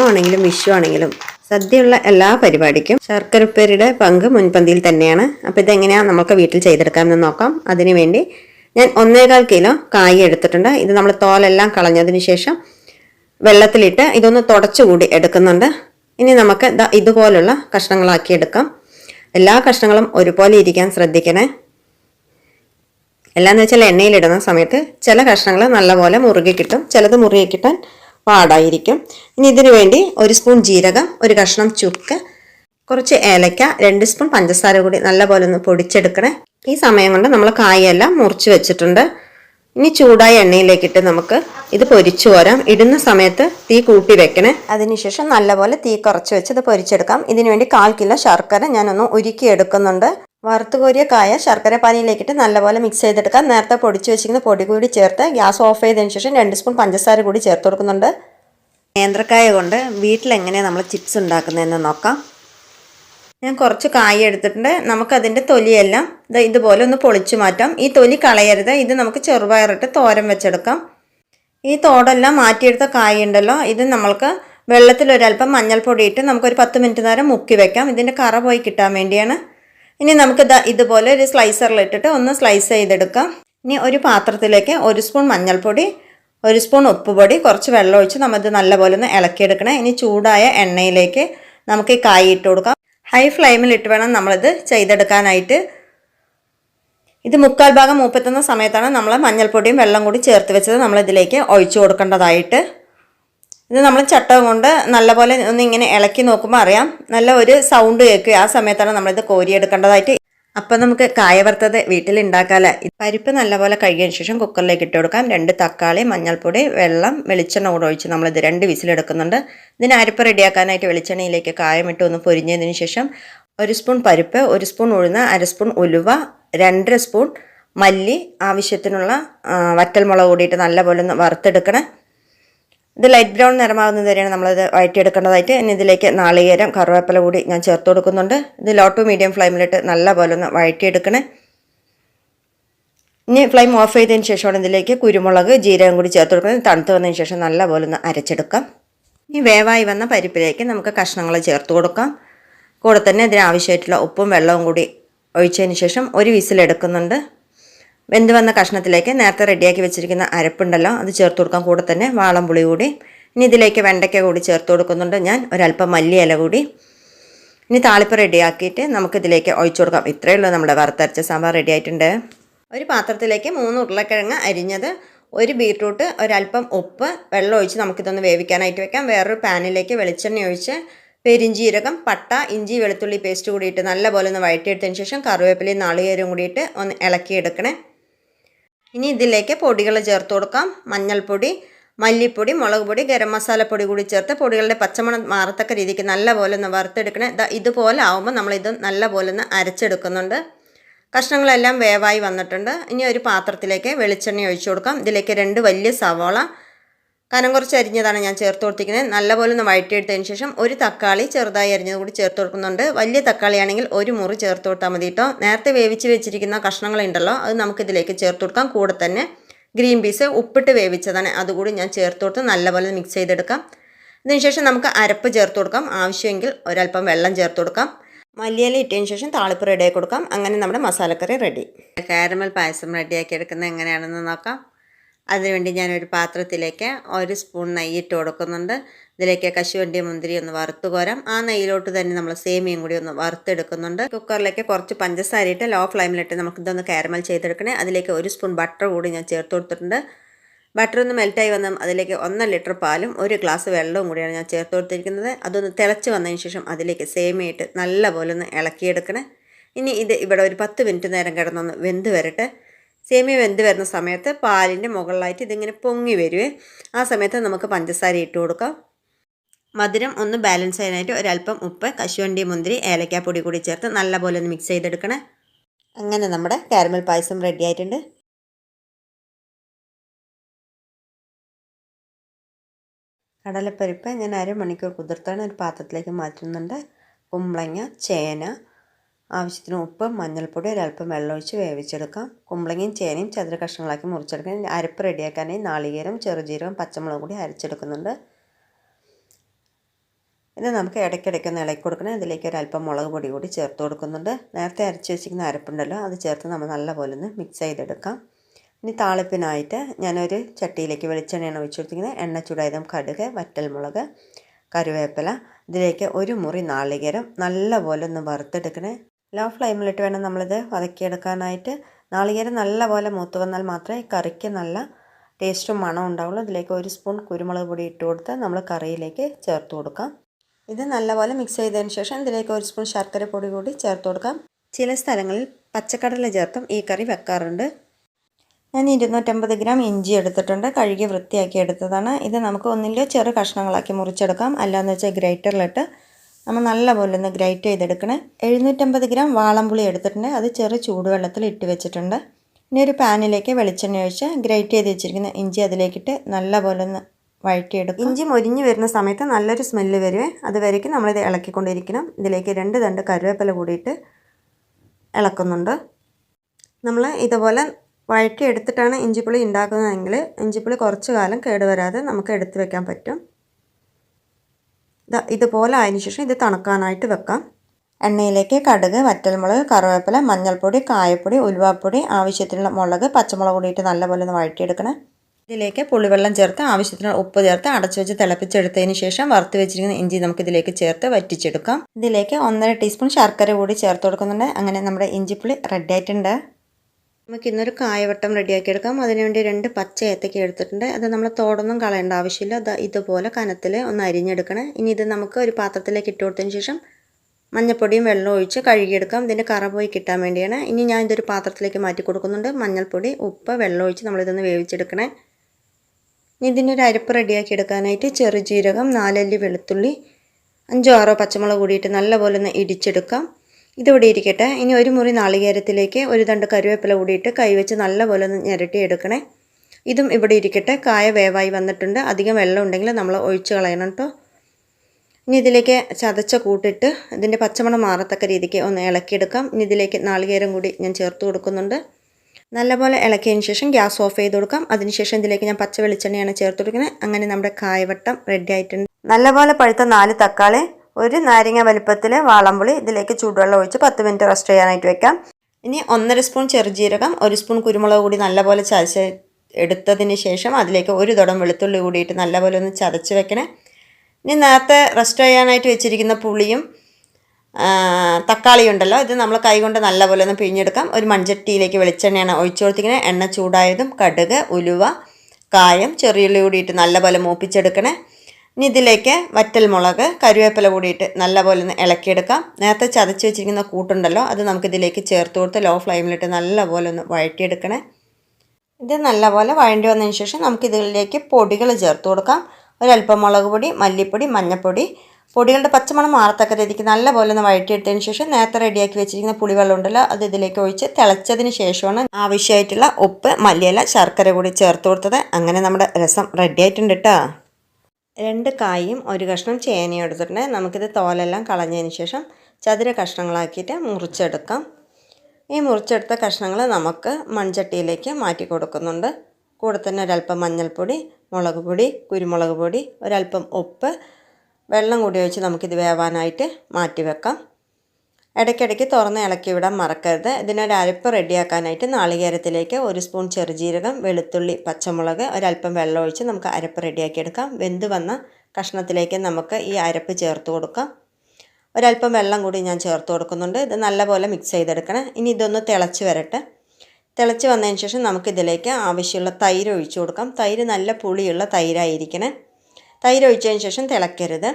ഓണമാണെങ്കിലും വിഷു ആണെങ്കിലും സദ്യയുള്ള എല്ലാ പരിപാടിക്കും ശർക്കരപ്പേരുടെ പങ്ക് മുൻപന്തിയിൽ തന്നെയാണ്. അപ്പോൾ ഇതെങ്ങനെയാണ് നമുക്ക് വീട്ടിൽ ചെയ്തെടുക്കാമെന്ന് നോക്കാം. അതിനുവേണ്ടി ഞാൻ ഒന്നേകാൽ കിലോ കായ് എടുത്തിട്ടുണ്ട്. ഇത് നമ്മൾ തോലെല്ലാം കളഞ്ഞതിന് ശേഷം വെള്ളത്തിലിട്ട് ഇതൊന്ന് തുടച്ചുകൂടി എടുക്കുന്നുണ്ട്. ഇനി നമുക്ക് ഇതുപോലുള്ള കഷ്ണങ്ങളാക്കി എടുക്കാം. എല്ലാ കഷ്ണങ്ങളും ഒരുപോലെ ഇരിക്കാൻ ശ്രദ്ധിക്കണേ. എല്ലാന്ന് വെച്ചാൽ എണ്ണയിലിടുന്ന സമയത്ത് ചില കഷ്ണങ്ങൾ നല്ലപോലെ മുറുകി കിട്ടും. ചിലത് മുറുകി കിട്ടാൻ പാടായിരിക്കും. ഇനി ഇതിനു വേണ്ടി ഒരു സ്പൂൺ ജീരകം ഒരു കഷ്ണം ചുക്ക് കുറച്ച് ഏലക്ക രണ്ട് സ്പൂൺ പഞ്ചസാര കൂടി നല്ലപോലെ ഒന്ന് പൊടിച്ചെടുക്കണേ. ഈ സമയം കൊണ്ട് നമ്മൾ കായെല്ലാം മുറിച്ച് വെച്ചിട്ടുണ്ട്. ഇനി ചൂടായ എണ്ണയിലേക്കിട്ട് നമുക്ക് ഇത് പൊരിച്ചു പോരാം ഇടുന്ന സമയത്ത് തീ കൂട്ടി വെക്കണേ. അതിനുശേഷം നല്ലപോലെ തീ കുറച്ച് വെച്ച് ഇത് പൊരിച്ചെടുക്കാം. ഇതിനുവേണ്ടി കാൽ കിലോ ശർക്കര ഞാനൊന്ന് ഉരുക്കി എടുക്കുന്നുണ്ട് വറുത്ത് കോരിയ കായ ശർക്കര പാനിയിലേക്കിട്ട് നല്ലപോലെ മിക്സ് ചെയ്തെടുക്കാം. നേരത്തെ പൊടിച്ച് വെച്ചിരിക്കുന്ന പൊടി കൂടി ചേർത്ത് ഗ്യാസ് ഓഫ് ചെയ്തതിന് ശേഷം രണ്ട് സ്പൂൺ പഞ്ചസാര കൂടി ചേർത്ത് കൊടുക്കുന്നുണ്ട്. നേന്ത്രക്കായ കൊണ്ട് വീട്ടിലെങ്ങനെയാണ് നമ്മൾ ചിപ്സ് ഉണ്ടാക്കുന്നതെന്ന് നോക്കാം. ഞാൻ കുറച്ച് കായ എടുത്തിട്ടുണ്ട്. നമുക്കതിന്റെ തൊലിയെല്ലാം ഇതുപോലെ ഒന്ന് പൊളിച്ചു മാറ്റാം. ഈ തൊലി കളയരുത്. ഇത് നമുക്ക് ചെറുപയറിട്ട് തോരൻ വെച്ചെടുക്കാം. ഈ തോടെല്ലാം മാറ്റിയെടുത്ത കായ ഉണ്ടല്ലോ. ഇത് നമ്മൾക്ക് വെള്ളത്തിൽ ഒരല്പം മഞ്ഞൾപ്പൊടി ഇട്ട് നമുക്കൊരു പത്ത് മിനിറ്റ് നേരം മുക്കി വെക്കാം. ഇതിന്റെ കറ പോയി കിട്ടാൻ വേണ്ടിയാണ്. ഇനി നമുക്ക് ഇതുപോലെ ഒരു സ്ലൈസറിൽ ഇട്ടിട്ട് ഒന്ന് സ്ലൈസ് ചെയ്തെടുക്കാം. ഇനി ഒരു പാത്രത്തിലേക്ക് ഒരു സ്പൂൺ മഞ്ഞൾപ്പൊടി ഒരു സ്പൂൺ ഉപ്പുപൊടി കുറച്ച് വെള്ളം ഒഴിച്ച് നമ്മളിത് നല്ലപോലെ ഒന്ന് ഇളക്കിയെടുക്കണം. ഇനി ചൂടായ എണ്ണയിലേക്ക് നമുക്ക് ഈ കായ ഇട്ട് കൊടുക്കാം. ഹൈ ഫ്ലെയിമിൽ ഇട്ട് വേണം നമ്മളിത് ചെയ്തെടുക്കാനായിട്ട്. ഇത് മുക്കാൽ ഭാഗം മൂപ്പത്തുന്ന സമയത്താണ് നമ്മൾ മഞ്ഞൾപ്പൊടിയും വെള്ളം കൂടി ചേർത്ത് വെച്ചത് നമ്മളിതിലേക്ക് ഒഴിച്ചു കൊടുക്കേണ്ടതായിട്ട്. ഇത് നമ്മൾ ചട്ടവും കൊണ്ട് നല്ലപോലെ ഒന്ന് ഇങ്ങനെ ഇളക്കി നോക്കുമ്പോൾ അറിയാം. നല്ല ഒരു സൗണ്ട് കേൾക്കുക ആ സമയത്താണ് നമ്മളിത് കോരിയെടുക്കേണ്ടതായിട്ട്. അപ്പം നമുക്ക് കായ വറുത്തത് വീട്ടിൽ ഉണ്ടാക്കാമല്ലോ പരിപ്പ് നല്ലപോലെ കഴുകിയതിന് ശേഷം കുക്കറിലേക്ക് ഇട്ട് കൊടുക്കാം. രണ്ട് തക്കാളി മഞ്ഞൾപ്പൊടി വെള്ളം വെളിച്ചെണ്ണ കൂടെ ഒഴിച്ച് നമ്മളിത് രണ്ട് വിസിലെടുക്കുന്നുണ്ട്. ഇതിന് അരിപ്പ് റെഡിയാക്കാനായിട്ട് വെളിച്ചെണ്ണയിലേക്ക് കായമിട്ട് ഒന്ന് പൊരിഞ്ഞതിന് ശേഷം ഒരു സ്പൂൺ പരിപ്പ് ഒരു സ്പൂൺ ഉഴുന്ന് അര സ്പൂൺ ഉലുവ രണ്ടര സ്പൂൺ മല്ലി ആവശ്യത്തിനുള്ള വറ്റൽമുളക് കൂടിയിട്ട് നല്ലപോലെ ഒന്ന് വറുത്തെടുക്കണം. ഇത് ലൈറ്റ് ബ്രൗൺ നിറമാകുന്നത് വരെയാണ് നമ്മളത് വഴറ്റിയെടുക്കേണ്ടതായിട്ട്. ഇനി ഇതിലേക്ക് നാളികേരം കറുവേപ്പില കൂടി ഞാൻ ചേർത്ത് കൊടുക്കുന്നുണ്ട്. ഇത് ലോ ടു മീഡിയം ഫ്ലെയിമിലിട്ട് നല്ല പോലെ ഒന്ന് വഴറ്റിയെടുക്കണേ. ഇനി ഫ്ലെയിം ഓഫ് ചെയ്തതിന് ശേഷമാണ് ഇതിലേക്ക് കുരുമുളക് ജീരകം കൂടി ചേർത്ത് കൊടുക്കുന്നത്. തണുത്ത് വന്നതിന് ശേഷം നല്ല പോലെ ഒന്ന് അരച്ചെടുക്കാം. ഇനി വേവായി വന്ന പരിപ്പിലേക്ക് നമുക്ക് കഷ്ണങ്ങൾ ചേർത്ത് കൊടുക്കാം. കൂടെ തന്നെ ഇതിന് ആവശ്യമായിട്ടുള്ള ഉപ്പും വെള്ളവും കൂടി ഒഴിച്ചതിന് ശേഷം ഒരു വിസിലെടുക്കുന്നുണ്ട്. വെന്ത് വന്ന കഷ്ണത്തിലേക്ക് നേരത്തെ റെഡിയാക്കി വെച്ചിരിക്കുന്ന അരപ്പുണ്ടല്ലോ അത് ചേർത്ത് കൊടുക്കാം. കൂടെ തന്നെ വാളം പുളി കൂടി. ഇനി ഇതിലേക്ക് വെണ്ടയ്ക്ക കൂടി ചേർത്ത് കൊടുക്കുന്നുണ്ട് ഞാൻ. ഒരല്പം മല്ലിയില കൂടി. ഇനി താളിപ്പ് റെഡിയാക്കിയിട്ട് നമുക്കിതിലേക്ക് ഒഴിച്ചു കൊടുക്കാം. ഇത്രയേ ഉള്ളൂ നമ്മുടെ വറുത്തരച്ച സാമ്പാർ റെഡി ആയിട്ടുണ്ട്. ഒരു പാത്രത്തിലേക്ക് മൂന്ന് ഉരുളക്കിഴങ്ങ് അരിഞ്ഞത് ഒരു ബീട്രൂട്ട് ഒരല്പം ഉപ്പ് വെള്ളം ഒഴിച്ച് നമുക്കിതൊന്ന് വേവിക്കാനായിട്ട് വെക്കാം. വേറൊരു പാനിലേക്ക് വെളിച്ചെണ്ണ ഒഴിച്ച് പെരിഞ്ചീരകം പട്ട ഇഞ്ചി വെളുത്തുള്ളി പേസ്റ്റ് കൂടിയിട്ട് നല്ലപോലെ ഒന്ന് വഴറ്റിയെടുത്തതിന് ശേഷം കറിവേപ്പിലയും നാളികേരവും കൂടിയിട്ട് ഒന്ന് ഇളക്കിയെടുക്കണേ. ഇനി ഇതിലേക്ക് പൊടികൾ ചേർത്ത് കൊടുക്കാം. മഞ്ഞൾപ്പൊടി മല്ലിപ്പൊടി മുളക് പൊടി ഗരം മസാലപ്പൊടി കൂടി ചേർത്ത് പൊടികളുടെ പച്ചമണം മാറത്തക്ക രീതിക്ക് നല്ലപോലെ ഒന്ന് വറുത്തെടുക്കണേ. ഇതാ ഇതുപോലെ ആവുമ്പോൾ നമ്മളിത് നല്ലപോലെ ഒന്ന് അരച്ചെടുക്കുന്നുണ്ട്. കഷ്ണങ്ങളെല്ലാം വേവായി വന്നിട്ടുണ്ട്. ഇനി ഒരു പാത്രത്തിലേക്ക് വെളിച്ചെണ്ണ ഒഴിച്ചു കൊടുക്കാം. ഇതിലേക്ക് രണ്ട് വലിയ സവാള കനം കുറച്ച് അരിഞ്ഞതാണ് ഞാൻ ചേർത്ത് കൊടുത്തിരിക്കുന്നത്. നല്ലപോലെ ഒന്ന് വഴറ്റിയെടുത്തതിന് ശേഷം ഒരു തക്കാളി ചെറുതായി അരിഞ്ഞത് കൂടി ചേർത്ത് കൊടുക്കുന്നുണ്ട്. വലിയ തക്കാളിയാണെങ്കിൽ ഒരു മുറി ചേർത്ത് കൊടുത്താൽ മതി കേട്ടോ. നേരത്തെ വേവിച്ച് വെച്ചിരിക്കുന്ന കഷ്ണങ്ങളുണ്ടല്ലോ അത് നമുക്കിതിലേക്ക് ചേർത്ത് കൊടുക്കാം. കൂടെ തന്നെ ഗ്രീൻ പീസ് ഉപ്പിട്ട് വേവിച്ചതാണ്. അതുകൂടി ഞാൻ ചേർത്ത് കൊടുത്ത് നല്ലപോലെ മിക്സ് ചെയ്തെടുക്കാം. ഇതിനുശേഷം നമുക്ക് അരപ്പ് ചേർത്ത് കൊടുക്കാം. ആവശ്യമെങ്കിൽ ഒരല്പം വെള്ളം ചേർത്ത് കൊടുക്കാം. മല്ലിയില ഇട്ടതിന് ശേഷം താളിപ്പ് റെഡിയാക്കി കൊടുക്കാം. അങ്ങനെ നമ്മുടെ മസാലക്കറി റെഡി കാരമൽ പായസം റെഡിയാക്കി എടുക്കുന്നത് എങ്ങനെയാണെന്ന് നോക്കാം. അതിനുവേണ്ടി ഞാനൊരു പാത്രത്തിലേക്ക് ഒരു സ്പൂൺ നെയ്യ് ഇട്ട് കൊടുക്കുന്നുണ്ട്. ഇതിലേക്ക് കശുവണ്ടി മുന്തിരി ഒന്ന് വറുത്ത് കോരാം. ആ നെയ്യിലോട്ട് തന്നെ നമ്മൾ സേമിയും കൂടി ഒന്ന് വറുത്തെടുക്കുന്നുണ്ട്. കുക്കറിലേക്ക് കുറച്ച് പഞ്ചസാര ഇട്ട് ലോ ഫ്ലെയിമിലിട്ട് നമുക്ക് ഇതൊന്ന് കാരമൽ ചെയ്തെടുക്കണേ. അതിലേക്ക് ഒരു സ്പൂൺ ബട്ടർ കൂടി ഞാൻ ചേർത്ത് കൊടുത്തിട്ടുണ്ട്. ബട്ടർ ഒന്ന് മെൽറ്റായി വന്നാൽ അതിലേക്ക് ഒന്നര ലിറ്റർ പാലും ഒരു ഗ്ലാസ് വെള്ളവും കൂടിയാണ് ഞാൻ ചേർത്ത് കൊടുത്തിരിക്കുന്നത്. അതൊന്ന് തിളച്ച് വന്നതിന് ശേഷം അതിലേക്ക് സേമിയിട്ട് നല്ലപോലെ ഒന്ന് ഇളക്കിയെടുക്കണേ. ഇനി ഇത് ഇവിടെ ഒരു പത്ത് മിനിറ്റ് നേരം കിടന്നൊന്ന് വെന്ത് വരട്ടെ. സേമിയ വെന്ത് വരുന്ന സമയത്ത് പാലിന്റെ മുകളിലായിട്ട് ഇതിങ്ങനെ പൊങ്ങി വരുവേ. ആ സമയത്ത് നമുക്ക് പഞ്ചസാര ഇട്ട് കൊടുക്കാം. മധുരം ഒന്ന് ബാലൻസ് ചെയ്യാനായിട്ട് ഒരല്പം ഉപ്പ് കശുവണ്ടി മുന്തിരി ഏലക്കാപ്പൊടി കൂടി ചേർത്ത് നല്ലപോലെ ഒന്ന് മിക്സ് ചെയ്തെടുക്കണേ. അങ്ങനെ നമ്മുടെ കാരമൽ പായസം റെഡി ആയിട്ടുണ്ട്. കടലപ്പരിപ്പ് ഞാൻ അരമണിക്കൂർ കുതിർത്താണ് ഒരു പാത്രത്തിലേക്ക് മാറ്റുന്നുണ്ട്. കുമ്പളങ്ങ ചേന ആവശ്യത്തിന് ഉപ്പ് മഞ്ഞൾപ്പൊടി ഒരല്പം വെള്ളമൊഴിച്ച് വേവിച്ചെടുക്കാം. കുമ്പളങ്ങയും ചേനയും ചതുര കഷ്ണങ്ങളാക്കി മുറിച്ചെടുക്കാം. അരപ്പ് റെഡിയാക്കാനായി നാളികേരം ചെറുജീരകം പച്ചമുളകും കൂടി അരച്ചെടുക്കുന്നുണ്ട്. ഇത് നമുക്ക് ഇടയ്ക്കിടയ്ക്ക് ഒന്ന് ഇളക്കി കൊടുക്കണം. ഇതിലേക്ക് ഒരു അല്പം മുളക് പൊടി കൂടി ചേർത്ത് കൊടുക്കുന്നുണ്ട്. നേരത്തെ അരച്ച് വെച്ചിരിക്കുന്ന അരപ്പുണ്ടല്ലോ അത് ചേർത്ത് നമ്മൾ നല്ലപോലെ ഒന്ന് മിക്സ് ചെയ്തെടുക്കാം. ഇനി താളിപ്പിനായിട്ട് ഞാനൊരു ചട്ടിയിലേക്ക് വെളിച്ചെണ്ണയാണ് ഒഴിച്ചു കൊടുത്തിരിക്കുന്നത്. എണ്ണ ചൂടായതും കടുക് വറ്റൽമുളക് കറിവേപ്പില. ഇതിലേക്ക് ഒരു മുറി നാളികേരം നല്ലപോലെ ഒന്ന് വറുത്തെടുക്കണേ. ലോ ഫ്ലെയിമിലിട്ട് വേണം നമ്മളിത് വതക്കിയെടുക്കാനായിട്ട്. നാളികേരം നല്ലപോലെ മൂത്ത് വന്നാൽ മാത്രമേ കറിക്ക് നല്ല ടേസ്റ്റും മണം ഉണ്ടാവുള്ളൂ. ഇതിലേക്ക് ഒരു സ്പൂൺ കുരുമുളക് പൊടി ഇട്ട് കൊടുത്ത് നമ്മൾ കറിയിലേക്ക് ചേർത്ത് കൊടുക്കാം. ഇത് നല്ലപോലെ മിക്സ് ചെയ്തതിന് ശേഷം ഇതിലേക്ക് ഒരു സ്പൂൺ ശർക്കര പൊടി കൂടി ചേർത്ത് കൊടുക്കാം. ചില സ്ഥലങ്ങളിൽ പച്ചക്കടല ചേർത്തും ഈ കറി വെക്കാറുണ്ട്. ഞാൻ ഇരുന്നൂറ്റമ്പത് ഗ്രാം ഇഞ്ചി എടുത്തിട്ടുണ്ട്. കഴുകി വൃത്തിയാക്കി എടുത്തതാണ്. ഇത് നമുക്ക് ഒന്നിലോ ചെറു കഷ്ണങ്ങളാക്കി മുറിച്ചെടുക്കാം. അല്ലാന്ന് വെച്ചാൽ ഗ്രൈറ്ററിലിട്ട് നമ്മൾ നല്ലപോലെ ഒന്ന് ഗ്രൈറ്റ് ചെയ്തെടുക്കണേ. എഴുന്നൂറ്റമ്പത് ഗ്രാം വാളംപുളി എടുത്തിട്ടുണ്ട്. അത് ചെറു ചൂടുവെള്ളത്തിൽ ഇട്ട് വെച്ചിട്ടുണ്ട്. ഇനി ഒരു പാനിലേക്ക് വെളിച്ചെണ്ണ ഒഴിച്ച് ഗ്രൈറ്റ് ചെയ്ത് വെച്ചിരിക്കുന്ന ഇഞ്ചി അതിലേക്കിട്ട് നല്ലപോലെ ഒന്ന് വഴറ്റിയെടുക്കും. ഇഞ്ചി മൊരിഞ്ഞ് വരുന്ന സമയത്ത് നല്ലൊരു സ്മെല്ല് വരുവേ. അതുവരേക്കും നമ്മളിത് ഇളക്കിക്കൊണ്ടിരിക്കണം. ഇതിലേക്ക് രണ്ട് തണ്ട് കരുവേപ്പില കൂടിയിട്ട് ഇളക്കുന്നുണ്ട്. നമ്മൾ ഇതുപോലെ വഴറ്റി എടുത്തിട്ടാണ് ഇഞ്ചിപ്പുളി ഉണ്ടാക്കുന്നതെങ്കിൽ ഇഞ്ചിപ്പുളി കുറച്ച് കാലം കേടുവരാതെ നമുക്ക് എടുത്തു വെക്കാൻ പറ്റും. ഇതുപോലെ ആയതിനു ശേഷം ഇത് തണുക്കാനായിട്ട് വെക്കാം. എണ്ണയിലേക്ക് കടുക് വറ്റൽമുളക് കറിവേപ്പില മഞ്ഞൾപ്പൊടി കായപ്പൊടി ഉലുവാപ്പൊടി ആവശ്യത്തിനുള്ള മുളക് പച്ചമുളക് കൂടിയിട്ട് നല്ലപോലെ ഒന്ന് വഴറ്റിയെടുക്കണം. ഇതിലേക്ക് പുളിവെള്ളം ചേർത്ത് ആവശ്യത്തിനുള്ള ഉപ്പ് ചേർത്ത് അടച്ചു വെച്ച് തിളപ്പിച്ചെടുത്തതിന് ശേഷം വറുത്ത് വെച്ചിരിക്കുന്ന ഇഞ്ചി നമുക്ക് ഇതിലേക്ക് ചേർത്ത് വറ്റിച്ചെടുക്കാം. ഇതിലേക്ക് ഒന്നര ടീസ്പൂൺ ശർക്കര കൂടി ചേർത്ത് കൊടുക്കുന്നുണ്ട്. അങ്ങനെ നമ്മുടെ ഇഞ്ചിപ്പുളി റെഡി ആയിട്ടുണ്ട്. നമുക്ക് ഇന്നൊരു കായവട്ടം റെഡിയാക്കി എടുക്കാം അതിനുവേണ്ടി രണ്ട് പച്ച ഏത്തക്ക എടുത്തിട്ടുണ്ട്. അത് നമ്മൾ തോടൊന്നും കളയേണ്ട ആവശ്യമില്ല. അത് ഇതുപോലെ കനത്തിൽ ഒന്ന് അരിഞ്ഞെടുക്കണം. ഇനി ഇത് നമുക്ക് ഒരു പാത്രത്തിലേക്ക് ഇട്ട് കൊടുത്തതിന് ശേഷം മഞ്ഞൾപ്പൊടിയും വെള്ളം ഒഴിച്ച് കഴുകിയെടുക്കാം. ഇതിന്റെ കറ പോയി കിട്ടാൻ വേണ്ടിയാണ്. ഇനി ഞാൻ ഇതൊരു പാത്രത്തിലേക്ക് മാറ്റി കൊടുക്കുന്നുണ്ട്. മഞ്ഞൾപ്പൊടി ഉപ്പ് വെള്ളം ഒഴിച്ച് നമ്മളിതൊന്ന് വേവിച്ചെടുക്കണേ. ഇനി ഇതിനൊരു അരപ്പ് റെഡിയാക്കി എടുക്കാനായിട്ട് ചെറുജീരകം നാലല്ലി വെളുത്തുള്ളി അഞ്ചോ ആറോ പച്ചമുളക് കൂടിയിട്ട് നല്ലപോലെ ഒന്ന് ഇടിച്ചെടുക്കാം. ഇതിവിടെ ഇരിക്കട്ടെ. ഇനി ഒരു മുറി നാളികേരത്തിലേക്ക് ഒരു തണ്ട് കരുവേപ്പില കൂടിയിട്ട് കൈവച്ച് നല്ലപോലെ ഒന്ന് ഞെരട്ടി എടുക്കണേ. ഇതും ഇവിടെ ഇരിക്കട്ടെ. കായ വേവായി വന്നിട്ടുണ്ട്. അധികം വെള്ളം ഉണ്ടെങ്കിൽ നമ്മൾ ഒഴിച്ച് കളയണം കേട്ടോ ഇനി ഇതിലേക്ക് ചതച്ച കൂട്ടിട്ട് ഇതിന്റെ പച്ചമണം മാറത്തക്ക രീതിക്ക് ഒന്ന് ഇളക്കിയെടുക്കാം. ഇനി ഇതിലേക്ക് നാളികേരം കൂടി ഞാൻ ചേർത്ത് കൊടുക്കുന്നുണ്ട്. നല്ലപോലെ ഇളക്കിയതിന് ശേഷം ഗ്യാസ് ഓഫ് ചെയ്ത് കൊടുക്കാം. അതിനുശേഷം ഇതിലേക്ക് ഞാൻ പച്ച വെളിച്ചെണ്ണയാണ് ചേർത്ത് കൊടുക്കുന്നത്. അങ്ങനെ നമ്മുടെ കായവട്ടം റെഡി ആയിട്ടുണ്ട്. നല്ലപോലെ പഴുത്ത നാല് തക്കാളി ഒരു നാരങ്ങ വലുപ്പത്തിൽ വാളംപുളി ഇതിലേക്ക് ചൂടുവെള്ളം ഒഴിച്ച് പത്ത് മിനിറ്റ് റെസ്റ്റ് ചെയ്യാനായിട്ട് വെക്കാം. ഇനി ഒന്നര സ്പൂൺ ചെറുജീരകം ഒരു സ്പൂൺ കുരുമുളക് കൂടി നല്ലപോലെ ചതച്ച് എടുത്തതിന് ശേഷം അതിലേക്ക് ഒരു തുടം വെളുത്തുള്ളി കൂടിയിട്ട് നല്ലപോലെ ഒന്ന് ചതച്ച് വെക്കണേ. ഇനി നേരത്തെ റെസ്റ്റ് ചെയ്യാനായിട്ട് വെച്ചിരിക്കുന്ന പുളിയും തക്കാളി ഉണ്ടല്ലോ ഇത് നമ്മൾ കൈകൊണ്ട് നല്ലപോലെ ഒന്ന് പിഴിഞ്ഞെടുക്കാം. ഒരു മൺചട്ടിയിലേക്ക് വെളിച്ചെണ്ണയാണ് ഒഴിച്ചു കൊടുത്തിരിക്കുന്നത് എണ്ണ ചൂടായതും കടുക് ഉലുവ കായം ചെറിയുള്ളി കൂടിയിട്ട് നല്ലപോലെ മൂപ്പിച്ചെടുക്കണേ. ഇനി ഇതിലേക്ക് വറ്റൽമുളക് കരുവേപ്പില കൂടിയിട്ട് നല്ലപോലെ ഒന്ന് ഇളക്കിയെടുക്കാം. നേരത്തെ ചതച്ച് വെച്ചിരിക്കുന്ന കൂട്ടുണ്ടല്ലോ അത് നമുക്കിതിലേക്ക് ചേർത്ത് കൊടുത്ത് ലോ ഫ്ലെയിമിലിട്ട് നല്ലപോലെ ഒന്ന് വഴറ്റിയെടുക്കണേ. ഇത് നല്ലപോലെ വഴണ്ടി വന്നതിന് ശേഷം നമുക്കിതിലേക്ക് പൊടികൾ ചേർത്ത് കൊടുക്കാം. ഒരല്പം മുളക് പൊടി മല്ലിപ്പൊടി മഞ്ഞൾപ്പൊടി പൊടികളുടെ പച്ചമണം മാറത്തക്ക രീതിക്ക് നല്ലപോലെ ഒന്ന് വഴറ്റിയെടുത്തതിന് ശേഷം നേരത്തെ റെഡിയാക്കി വെച്ചിരിക്കുന്ന പുളിവെള്ളം ഉണ്ടല്ലോ അത് ഇതിലേക്ക് ഒഴിച്ച് തിളച്ചതിന് ശേഷമാണ് ആവശ്യമായിട്ടുള്ള ഉപ്പ് മല്ലിയില ശർക്കര കൂടി ചേർത്ത് കൊടുത്തത്. അങ്ങനെ നമ്മുടെ രസം റെഡിയായിട്ടുണ്ട് കേട്ടോ രണ്ട് കായും ഒരു കഷ്ണം ചേനയും എടുത്തിട്ടുണ്ട്. നമുക്കിത് തോലെല്ലാം കളഞ്ഞതിന് ശേഷം ചതുര കഷ്ണങ്ങളാക്കിയിട്ട് മുറിച്ചെടുക്കാം. ഈ മുറിച്ചെടുത്ത കഷ്ണങ്ങൾ നമുക്ക് മൺചട്ടിയിലേക്ക് മാറ്റി കൊടുക്കുന്നുണ്ട്. കൂടെ തന്നെ ഒരല്പം മഞ്ഞൾപ്പൊടി മുളക് പൊടി കുരുമുളക് പൊടി ഒരല്പം ഉപ്പ് വെള്ളം കൂടി ഒഴിച്ച് നമുക്കിത് വേവാനായിട്ട് മാറ്റി വെക്കാം. ഇടയ്ക്കിടയ്ക്ക് തുറന്ന് ഇളക്കി വിടാൻ മറക്കരുത്. ഇതിനൊരു അരപ്പ് റെഡിയാക്കാനായിട്ട് നാളികേരത്തിലേക്ക് ഒരു സ്പൂൺ ചെറുജീരകം വെളുത്തുള്ളി പച്ചമുളക് ഒരല്പം വെള്ളം ഒഴിച്ച് നമുക്ക് അരപ്പ് റെഡിയാക്കിയെടുക്കാം. വെന്ത് വന്ന കഷ്ണത്തിലേക്ക് നമുക്ക് ഈ അരപ്പ് ചേർത്ത് കൊടുക്കാം. ഒരല്പം വെള്ളം കൂടി ഞാൻ ചേർത്ത് കൊടുക്കുന്നുണ്ട്. ഇത് നല്ലപോലെ മിക്സ് ചെയ്തെടുക്കണം. ഇനി ഇതൊന്ന് തിളച്ച് വരട്ടെ. തിളച്ച് വന്നതിന് ശേഷം നമുക്കിതിലേക്ക് ആവശ്യമുള്ള തൈര് ഒഴിച്ചു കൊടുക്കാം. തൈര് നല്ല പുളിയുള്ള തൈരായിരിക്കണേ. തൈര് ഒഴിച്ചതിന് ശേഷം തിളക്കരുത്.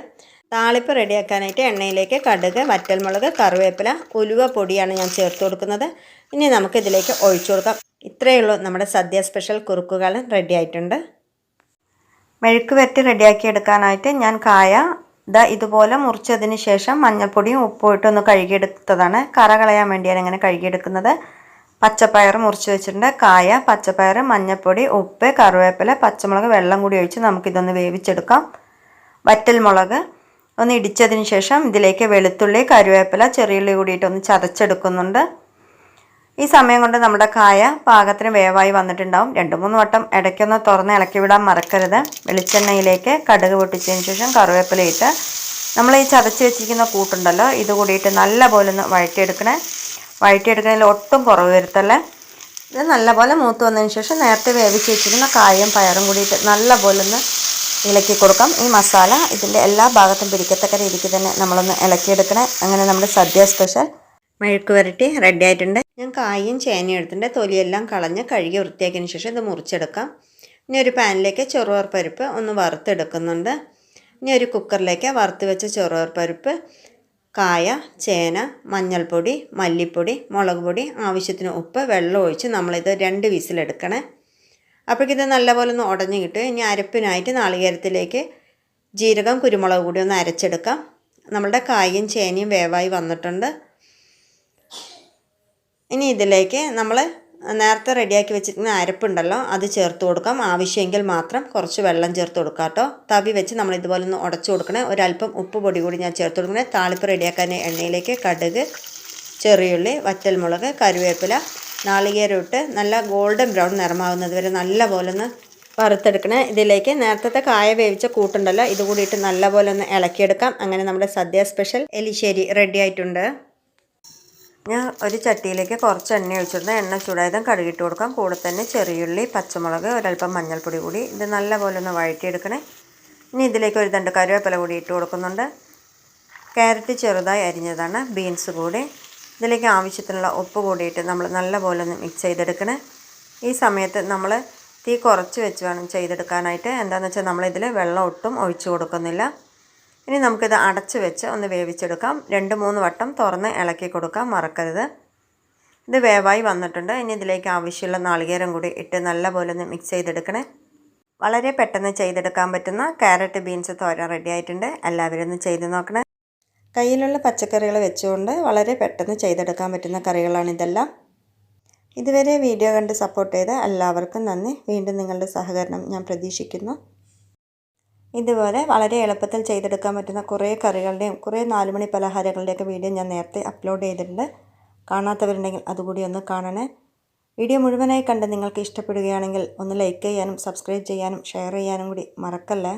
താളിപ്പ് റെഡിയാക്കാനായിട്ട് എണ്ണയിലേക്ക് കടുക് വറ്റൽമുളക് കറിവേപ്പില ഉലുവ പൊടിയാണ് ഞാൻ ചേർത്ത് കൊടുക്കുന്നത്. ഇനി നമുക്ക് ഇതിലേക്ക് ഒഴിച്ചു കൊടുക്കാം. ഇത്രയേ ഉള്ളൂ നമ്മുടെ സദ്യ സ്പെഷ്യൽ കുറുക്കുകൾ റെഡി ആയിട്ടുണ്ട്. മെഴുക്ക് വരട്ടി റെഡിയാക്കി എടുക്കാനായിട്ട് ഞാൻ കായ ഇതാ ഇതുപോലെ മുറിച്ചതിന് ശേഷം മഞ്ഞൾപ്പൊടിയും ഉപ്പും ഇട്ടൊന്ന് കഴുകിയെടുത്തതാണ്. കറ കളയാൻ വേണ്ടിയാണ് ഇങ്ങനെ കഴുകിയെടുക്കുന്നത്. പച്ചപ്പയർ മുറിച്ച് വെച്ചിട്ടുണ്ട്. കായ പച്ചപ്പയർ മഞ്ഞൾപ്പൊടി ഉപ്പ് കറിവേപ്പില പച്ചമുളക് വെള്ളം കൂടി ഒഴിച്ച് നമുക്കിതൊന്ന് വേവിച്ചെടുക്കാം. വറ്റൽമുളക് ഒന്ന് ഇടിച്ചതിന് ശേഷം ഇതിലേക്ക് വെളുത്തുള്ളി കരുവേപ്പില ചെറിയുള്ളി കൂടിയിട്ട് ഒന്ന് ചതച്ചെടുക്കുന്നുണ്ട്. ഈ സമയം കൊണ്ട് നമ്മുടെ കായ പാകത്തിന് വേവായി വന്നിട്ടുണ്ടാവും. രണ്ട് മൂന്ന് വട്ടം ഇടയ്ക്കൊന്ന് തുറന്ന് ഇളക്കി വിടാൻ മറക്കരുത്. വെളിച്ചെണ്ണയിലേക്ക് കടുക് പൊട്ടിച്ചതിന് ശേഷം കറിവേപ്പില ഇട്ട് നമ്മൾ ഈ ചതച്ച് വെച്ചിരിക്കുന്ന കൂട്ടുണ്ടല്ലോ ഇത് കൂടിയിട്ട് നല്ല പോലെ ഒന്ന് വഴറ്റിയെടുക്കണേ. വഴറ്റിയെടുക്കുന്നതിൽ ഒട്ടും കുറവ് വരുത്തല്ലേ. ഇത് നല്ലപോലെ മൂത്ത് വന്നതിന് ശേഷം നേരത്തെ വേവിച്ച് വെച്ചിരുന്ന കായും പയറും കൂടിയിട്ട് നല്ല പോലെ ഒന്ന് ഇളക്കി കൊടുക്കാം. ഈ മസാല ഇതിന്റെ എല്ലാ ഭാഗത്തും പിടിക്കത്തക്ക രീതിക്ക് തന്നെ നമ്മളൊന്ന് ഇളക്കിയെടുക്കണേ. അങ്ങനെ നമ്മുടെ സദ്യ സ്പെഷ്യൽ മെഴുക്ക് വരട്ടി റെഡി ആയിട്ടുണ്ട്. ഞാൻ കായും ചേനയും എടുത്തിട്ടുണ്ട്. തൊലിയെല്ലാം കളഞ്ഞ് കഴുകി വൃത്തിയാക്കിയതിന് ശേഷം ഇത് മുറിച്ചെടുക്കാം. ഇനി ഒരു പാനിലേക്ക് ചെറുവർ പരിപ്പ് ഒന്ന് വറുത്തെടുക്കുന്നുണ്ട്. ഇനി ഒരു കുക്കറിലേക്ക് വറുത്ത് വെച്ച ചെറുവർ പരിപ്പ് കായ ചേന മഞ്ഞൾപ്പൊടി മല്ലിപ്പൊടി മുളക് പൊടി ആവശ്യത്തിന് ഉപ്പ് വെള്ളം ഒഴിച്ച് നമ്മളിത് രണ്ട് വിസിലെടുക്കണേ. അപ്പോഴേക്കിത് നല്ലപോലെ ഒന്ന് ഉടഞ്ഞു കിട്ടും ഇനി അരപ്പിനായിട്ട് നാളികേരത്തിലേക്ക് ജീരകം കുരുമുളക് കൂടി ഒന്ന് അരച്ചെടുക്കാം. നമ്മളുടെ കായും ചേനയും വേവായി വന്നിട്ടുണ്ട്. ഇനി ഇതിലേക്ക് നമ്മൾ നേരത്തെ റെഡിയാക്കി വെച്ചിരിക്കുന്ന അരപ്പുണ്ടല്ലോ അത് ചേർത്ത് കൊടുക്കാം. ആവശ്യമെങ്കിൽ മാത്രം കുറച്ച് വെള്ളം ചേർത്ത് കൊടുക്കാം കേട്ടോ. തവി വെച്ച് നമ്മൾ ഇതുപോലെ ഒന്ന് ഉടച്ചു കൊടുക്കണേ. ഒരല്പം ഉപ്പ് പൊടി കൂടി ഞാൻ ചേർത്ത് കൊടുക്കണേ. താളിപ്പ് റെഡിയാക്കാൻ എണ്ണയിലേക്ക് കടുക് ചെറിയുള്ളി വറ്റൽമുളക് കരുവേപ്പില നാളികേരം ഇട്ട് നല്ല ഗോൾഡൻ ബ്രൗൺ നിറമാവുന്നത് വരെ നല്ല പോലെ ഒന്ന് വറുത്തെടുക്കണേ. ഇതിലേക്ക് നേരത്തെ കായ വേവിച്ച കൂട്ടുണ്ടല്ലോ ഇത് കൂടിയിട്ട് നല്ലപോലെ ഒന്ന് ഇളക്കിയെടുക്കാം. അങ്ങനെ നമ്മുടെ സദ്യ സ്പെഷ്യൽ എലിശ്ശേരി റെഡി ആയിട്ടുണ്ട്. ഞാൻ ഒരു ചട്ടിയിലേക്ക് കുറച്ച് എണ്ണ ഒഴിച്ചിരുന്ന എണ്ണ ചൂടായതും കടുകിട്ട് കൊടുക്കാം. കൂടെ തന്നെ ചെറിയുള്ളി പച്ചമുളക് ഒരല്പം മഞ്ഞൾപ്പൊടി കൂടി ഇത് നല്ലപോലെ ഒന്ന് വഴറ്റിയെടുക്കണേ. ഇനി ഇതിലേക്ക് ഒരു തണ്ട് കരുവേപ്പില കൂടി ഇട്ട് കൊടുക്കുന്നുണ്ട്. ക്യാരറ്റ് ചെറുതായി അരിഞ്ഞതാണ്. ബീൻസ് കൂടി. ഇതിലേക്ക് ആവശ്യത്തിനുള്ള ഉപ്പ് കൂടിയിട്ട് നമ്മൾ നല്ലപോലെ ഒന്ന് മിക്സ് ചെയ്തെടുക്കണേ. ഈ സമയത്ത് നമ്മൾ തീ കുറച്ച് വെച്ച് വേണം ചെയ്തെടുക്കാനായിട്ട്. എന്താണെന്ന് വെച്ചാൽ നമ്മളിതിൽ വെള്ളം ഒട്ടും ഒഴിച്ചു കൊടുക്കുന്നില്ല. ഇനി നമുക്കിത് അടച്ച് വെച്ച് ഒന്ന് വേവിച്ചെടുക്കാം. രണ്ട് മൂന്ന് വട്ടം തുറന്ന് ഇളക്കി കൊടുക്കാം. മറക്കരുത്. ഇത് വേവായി വന്നിട്ടുണ്ട്. ഇനി ഇതിലേക്ക് ആവശ്യമുള്ള നാളികേരം കൂടി ഇട്ട് നല്ലപോലെ ഒന്ന് മിക്സ് ചെയ്തെടുക്കണേ. വളരെ പെട്ടെന്ന് ചെയ്തെടുക്കാൻ പറ്റുന്ന ക്യാരറ്റ് ബീൻസ് തോര റെഡി ആയിട്ടുണ്ട്. എല്ലാവരും ഒന്ന് ചെയ്ത് നോക്കണേ. കയ്യിലുള്ള പച്ചക്കറികൾ വെച്ചുകൊണ്ട് വളരെ പെട്ടെന്ന് ചെയ്തെടുക്കാൻ പറ്റുന്ന കറികളാണ് ഇതെല്ലാം. ഇതുവരെ വീഡിയോ കണ്ട് സപ്പോർട്ട് ചെയ്ത എല്ലാവർക്കും നന്ദി. വീണ്ടും നിങ്ങളുടെ സഹകരണം ഞാൻ പ്രതീക്ഷിക്കുന്നു. ഇതുപോലെ വളരെ എളുപ്പത്തിൽ ചെയ്തെടുക്കാൻ പറ്റുന്ന കുറേ കറികളുടെയും കുറേ നാലുമണി പലഹാരങ്ങളുടെയൊക്കെ വീഡിയോ ഞാൻ നേരത്തെ അപ്ലോഡ് ചെയ്തിട്ടുണ്ട്. കാണാത്തവരുണ്ടെങ്കിൽ അതുകൂടി ഒന്ന് കാണണേ. വീഡിയോ മുഴുവനായി കണ്ട് നിങ്ങൾക്ക് ഇഷ്ടപ്പെടുകയാണെങ്കിൽ ഒന്ന് ലൈക്ക് ചെയ്യാനും സബ്സ്ക്രൈബ് ചെയ്യാനും ഷെയർ ചെയ്യാനും കൂടി മറക്കല്ലേ?